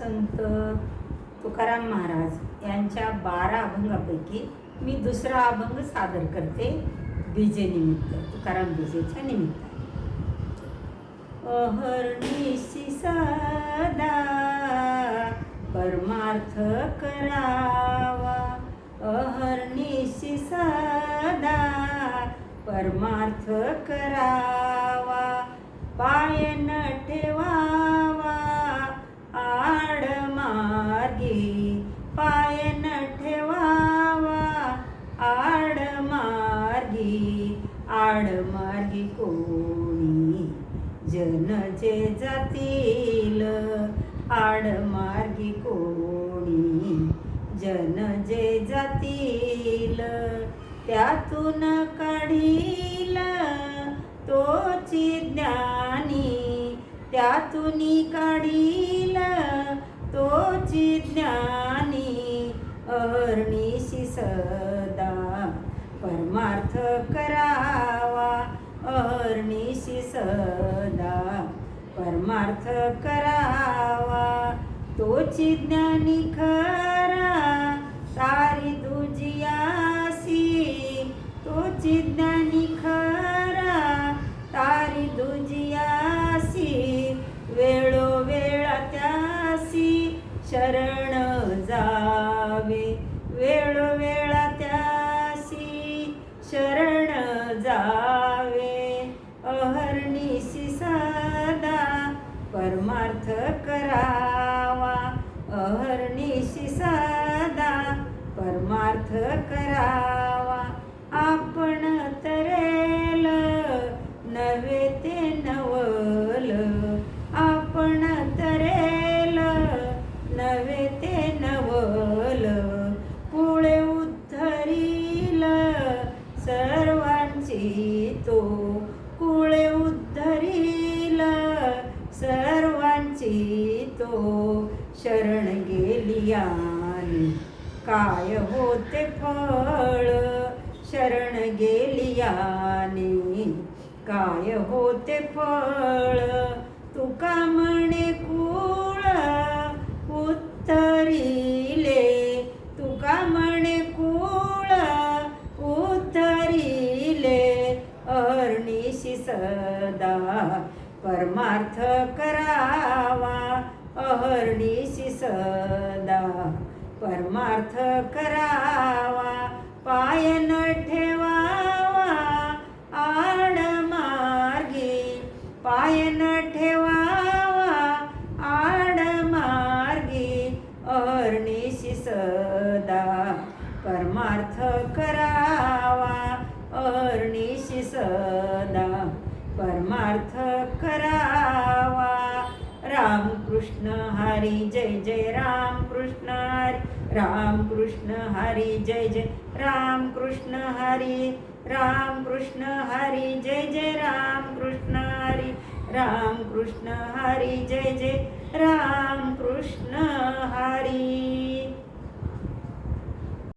संत तुकाराम महाराज यांच्या बारा अभंगापैकी मी दुसरा अभंग सादर करते बीजेनिमित्त तुकाराम बीजेच्या निमित्त अहर्निशी सदा परमार्थ करावा. अहर्निशी सदा परमार्थ करावा. मार्गी कोणी? जन जे जातील आडमार्गी कोणी? जन जे जातील. त्यातून काढील तोची ज्ञानी. त्यातून काढील तोची ज्ञानी. अर्णिशी सदा परमार्थ करा. परमेशी सदा परमार्थ करावा तोची ज्ञानी खरा. तारी दुजियासी तोची ज्ञानी खरा. तारी दुजियासी वेळोवेळा त्यासी शरण जावे. वेळो अहर्निशी सदा परमार्थ करावा. आपण तरेल नवे ते नवल. आपण तरेल नवे ते नवल. पुळे उद्धरील सर्वांची तो. कुळे उद्ध सर्वांची तो शरण गेलियानी काय होते फळ? शरण गेलियानी काय होते फळ? तुका म्हणे कुळ? उत्तरीले. तुका म्हणे कुळ? उद्धरिले अर्णिशी सदा परमार्थ करावा अहर्निशी सदा. परमार्थ करावा पाय न ठेवावा आडमार्गी पाय न ठेवावा आडमार्गी अहर्निशी सदा. परमार्थ करावा अहर्निशी सदा. परमार्थ करावा. राम कृष्ण हरी जय जय राम कृष्ण हरी राम कृष्ण हरी जय जय राम कृष्ण हरी राम कृष्ण हरी जय जय राम कृष्ण हरी राम कृष्ण हरी जय जय राम कृष्ण हरी।